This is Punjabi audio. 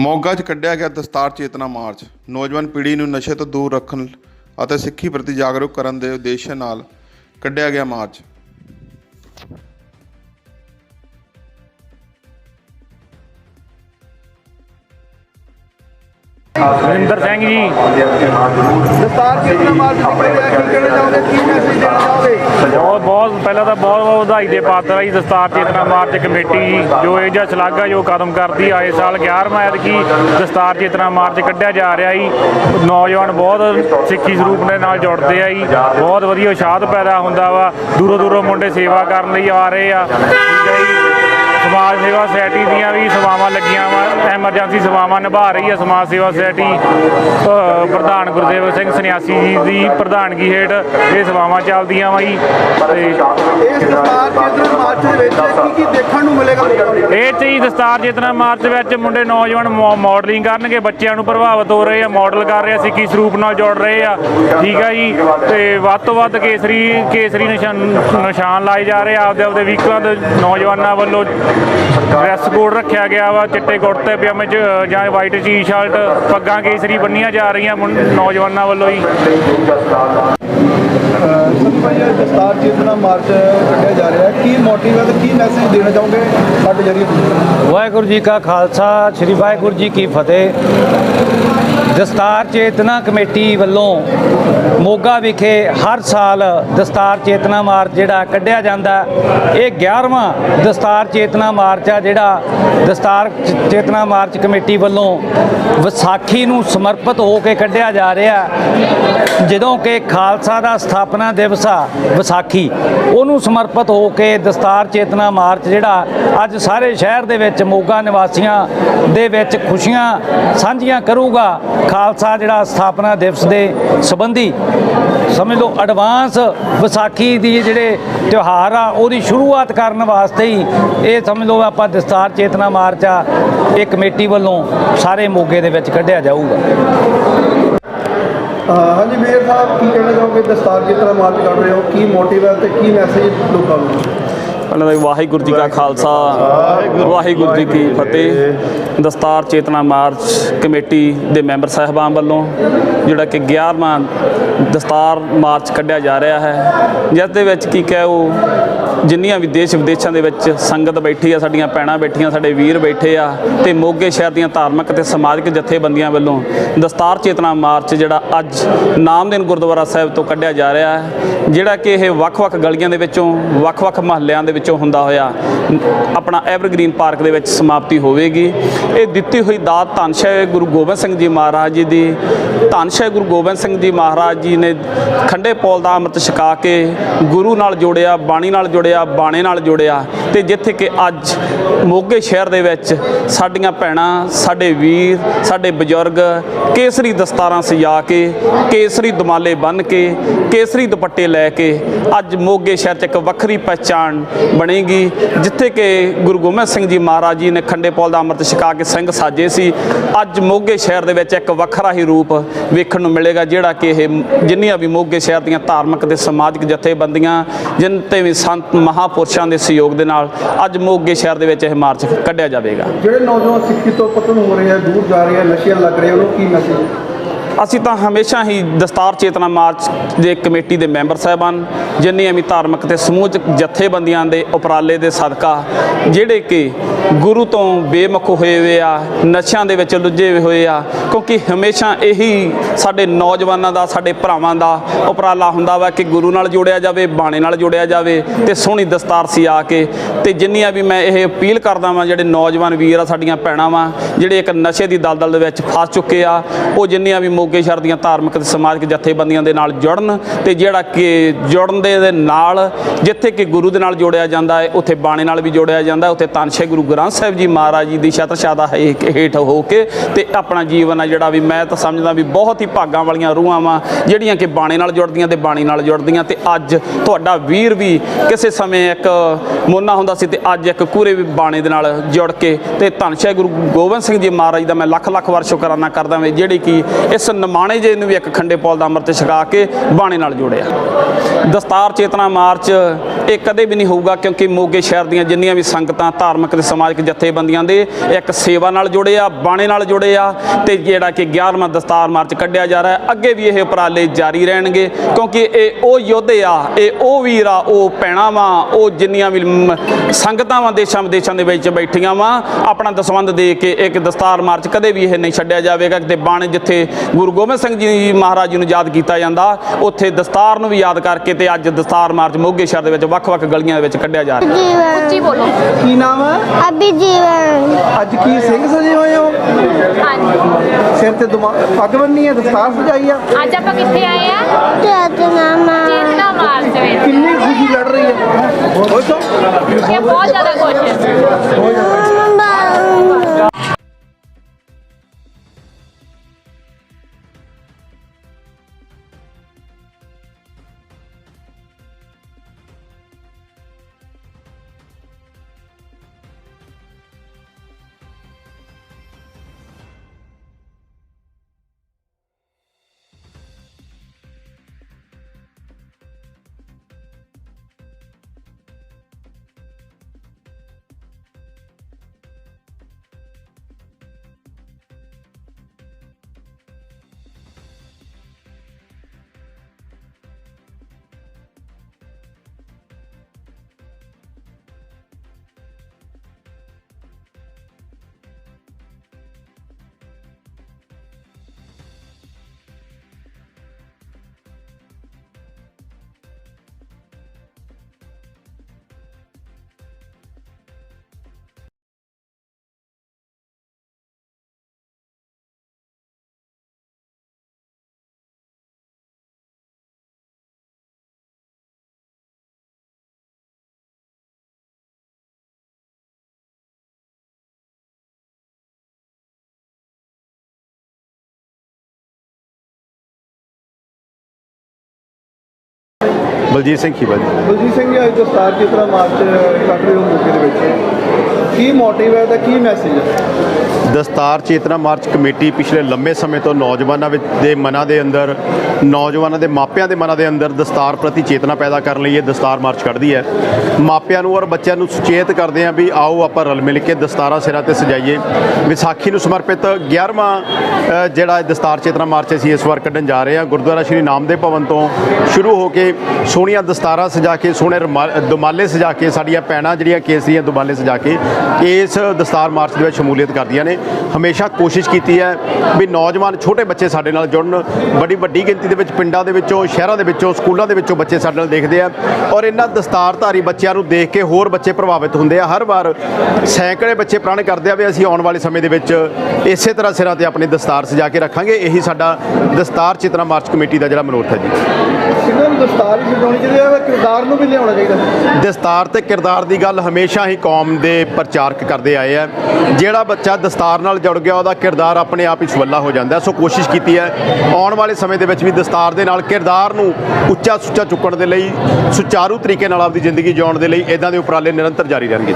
ਮੋਗਾ 'ਚ ਕੱਢਿਆ ਗਿਆ ਦਸਤਾਰ ਚੇਤਨਾ ਮਾਰਚ। ਨੌਜਵਾਨ ਪੀੜ੍ਹੀ ਨੂੰ ਨਸ਼ੇ ਤੋਂ ਦੂਰ ਰੱਖਣ ਅਤੇ ਸਿੱਖੀ ਪ੍ਰਤੀ ਜਾਗਰੂਕ ਕਰਨ ਦੇ ਉਦੇਸ਼ ਨਾਲ ਕੱਢਿਆ ਗਿਆ ਮਾਰਚ। ਵਰਿੰਦਰ ਸਿੰਘ ਜੀ। ਦਸਤਾਰ ਚੇਤਨਾ ਮਾਰਚ ਨਿਕਲਿਆ ਕੀ ਕਹਿਣਾ ਚਾਹੋਗੇ ਕੀ ਮੈਸੇਜ ਦੇਣਾ ਚਾਹੋਗੇ? ਬਹੁਤ ਬਹੁਤ ਪਹਿਲਾਂ ਤਾਂ ਬਹੁਤ ਬਹੁਤ ਵਧਾਈ ਦੇ ਪਾਤਰ ਆ ਜੀ ਦਸਤਾਰ ਚੇਤਨਾ ਮਾਰਚ ਕਮੇਟੀ ਜੀ ਜੋ ਇਹ ਜਿਹਾ ਸ਼ਲਾਘਾ ਜੋ ਕਦਮ ਕਰਦੀ ਆਏ ਸਾਲ 11ਵਾਂ ਐਤਕੀ ਦਸਤਾਰ ਚੇਤਨਾ ਮਾਰਚ ਕੱਢਿਆ ਜਾ ਰਿਹਾ ਜੀ। ਨੌਜਵਾਨ ਬਹੁਤ ਸਿੱਖੀ ਸਰੂਪ ਦੇ ਨਾਲ ਜੁੜਦੇ ਆ ਜੀ। ਬਹੁਤ ਵਧੀਆ ਉਸ਼ਾਦ ਪੈਦਾ ਹੁੰਦਾ ਵਾ। ਦੂਰੋਂ ਦੂਰੋਂ ਮੁੰਡੇ ਸੇਵਾ ਕਰਨ ਲਈ ਆ ਰਹੇ ਆ। ਠੀਕ ਹੈ ਜੀ। ਸਮਾਜ ਸੇਵਾ ਸੁਸਾਇਟੀ ਦੀਆਂ ਵੀ ਸੇਵਾਵਾਂ ਲੱਗੀਆਂ ਵਾ। ਐਮਰਜੈਂਸੀ ਸੇਵਾਵਾਂ ਨਿਭਾ ਰਹੀ ਹੈ। ਸਮਾਜ ਸੇਵਾ ਸੁਸਾਇਟੀ ਪ੍ਰਧਾਨ ਗੁਰਦੇਵ ਸਿੰਘ ਸੰਨਿਆਸੀ ਜੀ ਦੀ ਪ੍ਰਧਾਨਗੀ ਹੇਠ ਇਹ ਸੇਵਾਵਾਂ ਚੱਲਦੀਆਂ ਵਾ ਜੀ। ਤੇ ਇਸ ਦਸਤਾਰ ਚੇਤਨਾ ਮਾਰਚ ਦੇ ਵਿੱਚ ਕੀ ਕੀ ਦੇਖਣ ਨੂੰ ਮਿਲੇਗਾ? ਲੋਕਾਂ ਨੂੰ ਇਹ 'ਚ ਹੀ ਦਸਤਾਰ ਚੇਤਨਾ ਮਾਰਚ ਵਿੱਚ ਮੁੰਡੇ ਨੌਜਵਾਨ ਮਾਡਲਿੰਗ ਕਰਨਗੇ। ਬੱਚਿਆਂ ਨੂੰ ਪ੍ਰਭਾਵਿਤ ਹੋ ਰਹੇ ਆ ਮਾਡਲ ਕਰ ਰਹੇ ਆ ਸਿੱਖੀ ਸਰੂਪ ਨਾਲ ਜੁੜ ਰਹੇ ਆ। ਠੀਕ ਆ ਜੀ। ਤੇ ਵੱਧ ਤੋਂ ਵੱਧ ਕੇਸਰੀ ਕੇਸਰੀ ਨਿਸ਼ਾਨ ਨਿਸ਼ਾਨ ਲਾਏ ਜਾ ਰਹੇ ਆ। ਆਪਦੇ ਆਪਦੇ ਵਹੀਕਲਾਂ ਦੇ ਨੌਜਵਾਨਾਂ ਵੱਲੋਂ ਡਰੈਸ ਕੋਡ ਰੱਖਿਆ ਗਿਆ ਵਾ। ਚਿੱਟੇ ਕੁੜਤੇ ਪਜਾਮੇ ਚ ਜਾਂ ਵਾਈਟ ਟੀ-ਸ਼ਰਟ ਪੱਗਾਂ ਕੇਸਰੀ ਬੰਨੀਆਂ ਜਾ ਰਹੀਆਂ ਨੌਜਵਾਨਾਂ ਵੱਲੋਂ ਜੀ। ਸਭ ਭਾਈ ਦਸਤਾਰ ਚੇਤਨਾ ਮਾਰਚ ਕੱਢਿਆ ਜਾ ਰਿਹਾ ਹੈ। ਕੀ ਮੋਟਿਵ ਹੈ ਤੇ ਕੀ ਮੈਸੇਜ ਦੇਣਾ ਚਾਹੋਗੇ ਸਾਡੇ ਜਰੀਏ? ਵਾਹਿਗੁਰੂ ਜੀ ਕਾ ਖਾਲਸਾ ਸ੍ਰੀ ਵਾਹਿਗੁਰੂ ਜੀ ਕੀ ਫਤਿਹ। ਦਸਤਾਰ ਚੇਤਨਾ ਕਮੇਟੀ ਵੱਲੋਂ ਮੋਗਾ ਵਿਖੇ ਹਰ ਸਾਲ ਦਸਤਾਰ ਚੇਤਨਾ ਮਾਰਚ ਜਿਹੜਾ ਕੱਢਿਆ ਜਾਂਦਾ। ਇਹ 11ਵਾਂ ਦਸਤਾਰ ਚੇਤਨਾ ਮਾਰਚ ਆ ਜਿਹੜਾ ਦਸਤਾਰ ਚੇਤਨਾ ਮਾਰਚ ਕਮੇਟੀ ਵੱਲੋਂ ਵਿਸਾਖੀ ਨੂੰ ਸਮਰਪਿਤ ਹੋ ਕੇ ਕੱਢਿਆ ਜਾ ਰਿਹਾ। ਜਦੋਂ ਕਿ ਖਾਲਸਾ ਦਾ ਸਥਾਪਨਾ ਦਿਵਸ ਆ ਵਿਸਾਖੀ, ਉਹਨੂੰ ਸਮਰਪਿਤ ਹੋ ਕੇ ਦਸਤਾਰ ਚੇਤਨਾ ਮਾਰਚ ਜਿਹੜਾ ਅੱਜ ਸਾਰੇ ਸ਼ਹਿਰ ਦੇ ਵਿੱਚ ਮੋਗਾ ਨਿਵਾਸੀਆਂ ਦੇ ਵਿੱਚ ਖੁਸ਼ੀਆਂ ਸਾਂਝੀਆਂ ਕਰੂਗਾ। ਖਾਲਸਾ ਜਿਹੜਾ ਸਥਾਪਨਾ ਦਿਵਸ ਦੇ ਸੰਬੰਧੀ ਸਮਝ ਲਓ ਐਡਵਾਂਸ ਵਿਸਾਖੀ ਦੀ ਜਿਹੜੇ ਤਿਉਹਾਰ ਆ, ਉਹਦੀ ਸ਼ੁਰੂਆਤ ਕਰਨ ਵਾਸਤੇ ਹੀ ਇਹ ਸਮਝ ਲਓ ਆਪਾਂ ਦਸਤਾਰ ਚੇਤਨਾ ਮਾਰਚ ਆ, ਇਹ ਕਮੇਟੀ ਵੱਲੋਂ ਸਾਰੇ ਮੋਗੇ ਦੇ ਵਿੱਚ ਕੱਢਿਆ ਜਾਊਗਾ। ਹਾਂਜੀ ਮੇਅਰ ਸਾਹਿਬ, ਕੀ ਕਹਿਣਾ ਚਾਹੋਗੇ? ਦਸਤਾਰ ਚੇਤਨਾ ਮਾਰਚ ਕਰ ਰਹੇ ਹੋ, ਕੀ ਮੋਟਿਵ ਹੈ ਤੇ ਕੀ ਮੈਸੇਜ ਲੋਕਾਂ ਨੂੰ? ਪਹਿਲਾਂ ਤਾਂ ਵਾਹਿਗੁਰੂ ਜੀ ਕਾ ਖਾਲਸਾ, ਵਾਹਿਗੁਰੂ ਜੀ ਕੀ ਫਤਿਹ। ਦਸਤਾਰ ਚੇਤਨਾ ਮਾਰਚ ਕਮੇਟੀ ਦੇ ਮੈਂਬਰ ਸਾਹਿਬਾਨ ਵੱਲੋਂ ਜਿਹੜਾ ਕਿ 11ਵਾਂ ਦਸਤਾਰ ਮਾਰਚ ਕੱਢਿਆ ਜਾ ਰਿਹਾ ਹੈ, ਜਿਸ ਦੇ ਵਿੱਚ ਕੀ ਕਹੇ ਉਹ ਜਿੰਨੀਆਂ ਵੀ ਦੇਸ਼ ਵਿਦੇਸ਼ਾਂ ਦੇ ਵਿੱਚ ਸੰਗਤ ਬੈਠੀ ਆ, ਸਾਡੀਆਂ ਭੈਣਾਂ ਬੈਠੀਆਂ, ਸਾਡੇ ਵੀਰ ਬੈਠੇ ਆ, ਤੇ ਮੋਗੇ ਸ਼ਹਿਰ ਦੀਆਂ ਧਾਰਮਿਕ ਤੇ ਸਮਾਜਿਕ ਜਥੇਬੰਦੀਆਂ ਵੱਲੋਂ ਦਸਤਾਰ ਚੇਤਨਾ ਮਾਰਚ ਜਿਹੜਾ ਅੱਜ ਨਾਮਦੇਨ ਗੁਰਦੁਆਰਾ ਸਾਹਿਬ ਤੋਂ ਕੱਢਿਆ ਜਾ ਰਿਹਾ ਹੈ, ਜਿਹੜਾ ਕਿ ਇਹ ਵੱਖ-ਵੱਖ ਗਲੀਆਂ ਦੇ ਵਿੱਚੋਂ, ਵੱਖ-ਵੱਖ ਮਹੱਲਿਆਂ ਦੇ ਵਿੱਚੋਂ ਹੁੰਦਾ ਹੋਇਆ ਆਪਣਾ ਐਵਰਗ੍ਰੀਨ ਪਾਰਕ ਦੇ ਵਿੱਚ ਸਮਾਪਤੀ ਹੋਵੇਗੀ। ਇਹ ਦਿੱਤੀ ਹੋਈ ਦਾਤ ਧੰਨ ਗੁਰੂ ਗੋਬਿੰਦ ਸਿੰਘ ਜੀ ਮਹਾਰਾਜ ਜੀ ਦੀ, ਧੰਨ ਗੁਰੂ ਗੋਬਿੰਦ ਸਿੰਘ ਜੀ ਮਹਾਰਾਜ ਜੀ ਨੇ ਖੰਡੇ ਪੌਲ ਦਾ ਅੰਮ੍ਰਿਤ ਛਕਾ ਕੇ ਗੁਰੂ ਨਾਲ ਜੋੜਿਆ, ਬਾਣੀ ਨਾਲ ਜੋੜਿਆ, ਬਾਣੇ ਨਾਲ ਜੋੜਿਆ ਤੇ ਜਿੱਥੇ ਕਿ ਅੱਜ ਮੋਗੇ ਸ਼ਹਿਰ ਦੇ ਵਿੱਚ ਸਾਡੀਆਂ ਭੈਣਾਂ, ਸਾਡੇ ਵੀਰ, ਸਾਡੇ ਬਜ਼ੁਰਗ ਕੇਸਰੀ ਦਸਤਾਰਾਂ ਸਜਾ ਕੇ, ਕੇਸਰੀ ਦਮਾਲੇ ਬੰਨ੍ਹ ਕੇ, ਕੇਸਰੀ ਦੁਪੱਟੇ ਲੈ ਕੇ ਅੱਜ ਮੋਗੇ ਸ਼ਹਿਰ 'ਚ ਇੱਕ ਵੱਖਰੀ ਪਛਾਣ ਬਣੇਗੀ, ਜਿੱਥੇ ਕਿ ਗੁਰੂ ਗੋਬਿੰਦ ਸਿੰਘ ਜੀ ਮਹਾਰਾਜ ਜੀ ਨੇ ਖੰਡੇ ਪੌਲ ਦਾ ਅੰਮ੍ਰਿਤ ਛਕਾ ਕੇ ਸਿੰਘ ਸਾਜੇ ਸੀ। ਅੱਜ ਮੋਗੇ ਸ਼ਹਿਰ ਦੇ ਵਿੱਚ ਇੱਕ ਵੱਖਰਾ ਹੀ ਰੂਪ ਵੇਖਣ ਨੂੰ ਮਿਲੇਗਾ, ਜਿਹੜਾ ਕਿ ਇਹ ਜਿੰਨੀਆਂ ਵੀ ਮੋਗੇ ਸ਼ਹਿਰ ਦੀਆਂ ਧਾਰਮਿਕ ਤੇ ਸਮਾਜਿਕ ਜਥੇਬੰਦੀਆਂ, ਜਿਨ ਤੇ ਵੀ ਸੰਤ ਮਹਾਪੁਰਸ਼ਾਂ ਦੇ ਸਹਿਯੋਗ ਦੇ ਨਾਲ ਅੱਜ ਮੋਗੇ ਸ਼ਹਿਰ ਦੇ ਵਿੱਚ ਇਹ ਮਾਰਚ ਕੱਢਿਆ ਜਾਵੇਗਾ। ਜਿਹੜੇ ਨੌਜਵਾਨ ਸਿੱਖੀ ਤੋਂ ਪਤਨ ਹੋ ਰਹੇ ਆ, ਦੂਰ ਜਾ ਰਹੇ ਆ, ਨਸ਼ਿਆਂ ਲੱਗ ਰਹੇ ਆ, ਉਹਨੂੰ ਕੀ ਮੈਸੇਜ ਅਸੀਂ ਤਾਂ ਹਮੇਸ਼ਾ ਹੀ ਦਸਤਾਰ ਚੇਤਨਾ ਮਾਰਚ ਦੇ ਕਮੇਟੀ ਦੇ ਮੈਂਬਰ ਸਾਹਿਬਾਨ ਜਿੰਨੀਆਂ ਵੀ ਧਾਰਮਿਕ ਤੇ ਸਮੂਹਕ ਜਥੇਬੰਦੀਆਂ ਦੇ ਉਪਰਾਲੇ ਦੇ ਸਦਕਾ, ਜਿਹੜੇ ਕਿ ਗੁਰੂ ਤੋਂ ਬੇਮੁਖ ਹੋਏ ਹੋਏ ਆ, ਨਸ਼ਿਆਂ ਦੇ ਵਿੱਚ ਲੁੱਝੇ ਹੋਏ ਆ, ਕਿਉਂਕਿ ਹਮੇਸ਼ਾ ਇਹੀ ਸਾਡੇ ਨੌਜਵਾਨਾਂ ਦਾ, ਸਾਡੇ ਭਰਾਵਾਂ ਦਾ ਉਪਰਾਲਾ ਹੁੰਦਾ ਵਾ ਕਿ ਗੁਰੂ ਨਾਲ ਜੋੜਿਆ ਜਾਵੇ, ਬਾਣੇ ਨਾਲ ਜੋੜਿਆ ਜਾਵੇ ਤੇ ਸੋਹਣੀ ਦਸਤਾਰ ਸੀ ਆ ਕੇ। ਤੇ ਜਿੰਨੀਆਂ ਵੀ ਮੈਂ ਇਹ ਅਪੀਲ ਕਰਦਾ ਵਾਂ, ਜਿਹੜੇ ਨੌਜਵਾਨ ਵੀਰ ਆ, ਸਾਡੀਆਂ ਭੈਣਾਂ ਵਾਂ, ਜਿਹੜੇ ਇੱਕ ਨਸ਼ੇ ਦੀ ਦਲਦਲ ਦੇ ਵਿੱਚ ਫਸ ਚੁੱਕੇ ਆ, ਉਹ ਜਿੰਨੀਆਂ ਵੀ ਮੋਗੇ ਸ਼ਹਿਰ ਦੀਆਂ ਧਾਰਮਿਕ ਤੇ ਸਮਾਜਿਕ ਜਥੇਬੰਦੀਆਂ ਦੇ ਨਾਲ ਜੁੜਨ ਤੇ ਜਿਹੜਾ ਕਿ ਜੁੜਨ ਦੇ ਨਾਲ ਜਿੱਥੇ ਕਿ ਗੁਰੂ ਦੇ ਨਾਲ ਜੋੜਿਆ ਜਾਂਦਾ ਹੈ, ਉੱਥੇ ਬਾਣੇ ਨਾਲ ਵੀ ਜੋੜਿਆ ਜਾਂਦਾ ਉੱਥੇ ਤਨ ਗੁਰੂ ਗ੍ਰੰਥ ਸਾਹਿਬ ਜੀ ਮਹਾਰਾਜ ਜੀ ਦੀ ਛਤਰਛਾਦਾ ਹੈ- ਹੇਠ ਹੋ ਕੇ ਤੇ ਆਪਣਾ ਜੀਵਨ ਆ ਜਿਹੜਾ ਵੀ ਮੈਂ ਤਾਂ ਸਮਝਦਾ ਵੀ ਬਹੁਤ ਹੀ ਭਾਗਾਂ ਵਾਲੀਆਂ ਰੂਹਾਂ ਵਾਂ, ਜਿਹੜੀਆਂ ਕਿ ਬਾਣੇ ਨਾਲ ਜੁੜਦੀਆਂ ਤੇ ਬਾਣੀ ਨਾਲ ਜੁੜਦੀਆਂ ਤੇ ਅੱਜ ਤੁਹਾਡਾ ਵੀਰ ਵੀ ਕਿਸੇ ਸਮੇਂ ਇੱਕ ਮੋਨਾ ਹੁੰਦਾ ਸੀ ਤੇ ਅੱਜ ਇੱਕ ਕੂਰੇ ਵੀ ਬਾਣੇ ਦੇ ਨਾਲ ਜੁੜ ਕੇ ਤੇ ਧੰਨ ਗੁਰੂ ਗੋਬਿੰਦ ਸਿੰਘ ਜੀ ਮਹਾਰਾਜ ਦਾ ਮੈਂ ਲੱਖ ਲੱਖ ਵਾਰ ਸ਼ੁਕਰਾਨਾ ਕਰਦਾ ਹਾਂ ਜਿਹੜੀ ਕਿ ਇਸ ਨਿਮਾਣੇ ਜੇ ਨੂੰ ਵੀ ਇੱਕ ਖੰਡੇ ਪੌਲ ਦਾ ਅੰਮ੍ਰਿਤ ਛਕਾ ਕੇ ਬਾਣੇ ਨਾਲ ਜੋੜਿਆ। ਦਸਤਾਰ ਚੇਤਨਾ ਮਾਰਚ, ਇਹ ਕਦੇ ਵੀ ਨਹੀਂ ਹੋਊਗਾ ਕਿਉਂਕਿ ਮੋਗੇ ਸ਼ਹਿਰ ਦੀਆਂ ਜਿੰਨੀਆਂ ਵੀ ਸੰਗਤਾਂ ਧਾਰਮਿਕ ਤੇ ਸਮਾਜਿਕ ਜਥੇਬੰਦੀਆਂ ਦੇ ਇੱਕ ਸੇਵਾ ਨਾਲ ਜੁੜੇ ਆ ਬਾਣੇ ਨਾਲ ਜੁੜੇ ਆ ਤੇ ਜਿਹੜਾ ਕਿ 11ਵਾਂ ਦਸਤਾਰ ਮਾਰਚ ਕੱਢਿਆ ਜਾ ਰਿਹਾ ਹੈ। ਅੱਗੇ ਵੀ ਇਹ ਉਪਰਾਲੇ ਜਾਰੀ ਰਹਿਣਗੇ ਕਿਉਂਕਿ ਇਹ ਉਹ ਯੋਧੇ ਆ, ਇਹ ਉਹ ਵੀਰ ਆ, ਉਹ ਪੈਣਾ ਵਾ, ਉਹ ਜਿੰਨੀਆਂ ਵੀ ਸੰਗਤਾਂ ਵਾ ਦੇਸ਼ਾਂ ਵਿਦੇਸ਼ਾਂ ਦੇ ਵਿੱਚ ਬੈਠੀਆਂ ਵਾ, ਆਪਣਾ ਦਸਵੰਧ ਦੇ ਕੇ ਇੱਕ ਦਸਤਾਰ ਮਾਰਚ ਕਦੇ ਵੀ ਇਹ ਨਹੀਂ ਛੱਡਿਆ ਜਾਵੇਗਾ। ਤੇ ਬਾਣੇ ਜਿੱਥੇ ਗੁਰੂ ਗੋਬਿੰਦ ਸਿੰਘ ਜੀ ਮਹਾਰਾਜ ਜੀ ਨੂੰ ਯਾਦ ਕੀਤਾ ਜਾਂਦਾ। ਉੱਥੇ ਦਸਤਾਰ ਨੂੰ ਵੀ ਯਾਦ ਕਰਕੇ ਤੇ ਅੱਜ ਦਸਤਾਰ ਮਾਰਚ ਮੋਗੇ ਸ਼ਹਿਰ ਦੇ ਵਿੱਚ ਵੱਖ-ਵੱਖ ਗਲੀਆਂ ਦੇ ਵਿੱਚ ਕੱਢਿਆ ਜਾ ਰਿਹਾ। ਜੀਵਨ। ਉੱਚੀ ਬੋਲੋ। ਕੀ ਨਾਮ ਹੈ? ਅਭੀ ਜੀਵਨ ਅੱਜ ਕੀ ਸਿੰਘ ਸਜੇ ਹੋਏ ਹੋ? ਹਾਂਜੀ। ਸਿਰ ਤੇ ਦੁਮਾ ਪੱਗ ਬੰਨੀ ਹੈ ਦਸਤਾਰ ਸਜਾਈ ਆ? ਅੱਜ ਆਪਾਂ ਕਿੱਥੇ ਆਏ ਆ? ਚੇਤਨਾ ਮਾਂ ਚੇਤਨਾ ਮਾਰਚ ਵਿੱਚ। ਕਿੰਨੀ ਖੁਸ਼ੀ ਲੜ ਰਹੀ ਹੈ? ਹੋ ਬਹੁਤ ਜ਼ਿਆਦਾ ਖੁਸ਼ ਹੈ। ਬਲਜੀਤ ਸਿੰਘ ਖੀਵਾ ਜੀ। ਬਲਜੀਤ ਸਿੰਘ ਜੀ, ਅੱਜ ਦਸਤਾਰ ਤਰ੍ਹਾਂ ਮਾਰਚ ਕੱਢ ਰਹੇ ਹੋ ਮੌਕੇ ਦੇ ਵਿੱਚ? ਕੀ ਮੋਟਿਵ ਹੈ ਦਾ ਕੀ ਮੈਸੇਜ ਹੈ? ਦਸਤਾਰ ਚੇਤਨਾ ਮਾਰਚ ਕਮੇਟੀ ਪਿਛਲੇ ਲੰਮੇ ਸਮੇਂ ਤੋਂ ਨੌਜਵਾਨਾਂ ਵਿੱਚ ਦੇ ਮਨਾਂ ਦੇ ਅੰਦਰ, ਨੌਜਵਾਨਾਂ ਦੇ ਮਾਪਿਆਂ ਦੇ ਮਨਾਂ ਦੇ ਅੰਦਰ ਦਸਤਾਰ ਪ੍ਰਤੀ ਚੇਤਨਾ ਪੈਦਾ ਕਰਨ ਲਈ ਇਹ ਦਸਤਾਰ ਮਾਰਚ ਕੱਢਦੀ ਹੈ। ਮਾਪਿਆਂ ਨੂੰ ਔਰ ਬੱਚਿਆਂ ਨੂੰ ਸੁਚੇਤ ਕਰਦੇ ਹਾਂ ਵੀ ਆਓ ਆਪਾਂ ਰਲ ਮਿਲ ਕੇ ਦਸਤਾਰਾਂ ਸਿਰਾਂ ਤੇ ਸਜਾਈਏ। ਵਿਸਾਖੀ ਨੂੰ ਸਮਰਪਿਤ 11ਵਾਂ ਜਿਹੜਾ ਦਸਤਾਰ ਚੇਤਨਾ ਮਾਰਚ ਅਸੀਂ ਇਸ ਵਾਰ ਕੱਢਣ ਜਾ ਰਹੇ ਹਾਂ, ਗੁਰਦੁਆਰਾ ਸ਼੍ਰੀ ਨਾਮਦੇਵ ਭਵਨ ਤੋਂ ਸ਼ੁਰੂ ਹੋ ਕੇ ਸੋਹਣੀਆਂ ਦਸਤਾਰਾਂ ਸਜਾ ਕੇ, ਸੋਹਣੇ ਰੁਮਾ- ਦੁਮਾਲੇ ਸਜਾ ਕੇ, ਸਾਡੀਆਂ ਭੈਣਾਂ ਜਿਹੜੀਆਂ ਕੇਸਰੀਆਂ ਦੁਮਾਲੇ ਸਜਾ ਕੇ ਇਸ ਦਸਤਾਰ ਮਾਰਚ ਦੇ ਵਿੱਚ ਸ਼ਮੂਲੀਅਤ ਕਰਦੀਆਂ ਨੇ। ਹਮੇਸ਼ਾ ਕੋਸ਼ਿਸ਼ ਕੀਤੀ ਹੈ ਵੀ ਨੌਜਵਾਨ ਛੋਟੇ ਬੱਚੇ ਸਾਡੇ ਨਾਲ ਜੁੜਨ। ਬੜੀ ਵੱਡੀ ਗਿਣਤੀ ਦੇ ਵਿੱਚ ਪਿੰਡਾਂ ਦੇ ਵਿੱਚੋਂ ਸ਼ਹਿਰਾਂ ਦੇ ਵਿੱਚੋਂ ਸਕੂਲਾਂ ਦੇ ਵਿੱਚੋਂ ਬੱਚੇ ਸਾਡੇ ਨਾਲ ਦੇਖਦੇ ਆ। ਔਰ ਇਹਨਾਂ ਦਸਤਾਰਧਾਰੀ ਬੱਚਿਆਂ ਨੂੰ ਦੇਖ ਕੇ ਹੋਰ ਬੱਚੇ ਪ੍ਰਭਾਵਿਤ ਹੁੰਦੇ ਆ। ਹਰ ਵਾਰ ਸੈਂਕੜੇ ਬੱਚੇ ਪ੍ਰਣ ਕਰਦੇ ਆ ਵੀ ਅਸੀਂ ਆਉਣ ਵਾਲੇ ਸਮੇਂ ਦੇ ਵਿੱਚ ਇਸੇ ਤਰ੍ਹਾਂ ਸਿਰਾਂ ਤੇ ਆਪਣੀ ਦਸਤਾਰ ਸਜਾ ਕੇ ਰੱਖਾਂਗੇ। ਇਹੀ ਸਾਡਾ ਦਸਤਾਰ ਚੇਤਨਾ ਮਾਰਚ ਕਮੇਟੀ ਦਾ ਜਿਹੜਾ ਮਨੋਰਥ ਹੈ ਜੀ। ਨੂੰ ਦਸਤਾਰ ਵੀ ਸਜਾਉਣੀ ਚਾਹੀਦੀ ਹੈ ਕਿਰਦਾਰ ਨੂੰ ਵੀ ਲਿਆਉਣਾ ਚਾਹੀਦਾ? ਦਸਤਾਰ ਤੇ ਕਿਰਦਾਰ ਦੀ ਗੱਲ ਹਮੇਸ਼ਾ ਹੀ ਕੌਮ ਦੇ ਪ੍ਰਚਾਰਕ ਕਰਦੇ ਆਏ ਆ। ਜਿਹੜਾ ਬੱਚਾ ਦਸਤਾਰ ਨਾਲ ਜੁੜ ਗਿਆ, ਉਹਦਾ ਕਿਰਦਾਰ ਆਪਣੇ ਆਪ ਹੀ ਸਵੱਲਾ ਹੋ ਜਾਂਦਾ ਸੋ ਕੋਸ਼ਿਸ਼ ਕੀਤੀ ਹੈ, ਆਉਣ ਵਾਲੇ ਸਮੇਂ ਦੇ ਵਿੱਚ ਵੀ ਦਸਤਾਰ ਦੇ ਨਾਲ ਕਿਰਦਾਰ ਨੂੰ ਉੱਚਾ ਸੁੱਚਾ ਚੁੱਕਣ ਦੇ ਲਈ, ਸੁਚਾਰੂ ਤਰੀਕੇ ਨਾਲ ਆਪਦੀ ਜ਼ਿੰਦਗੀ ਜਿਉਣ ਦੇ ਲਈ ਇਦਾਂ ਦੇ ਉਪਰਾਲੇ ਨਿਰੰਤਰ ਜਾਰੀ ਰਹਿਣਗੇ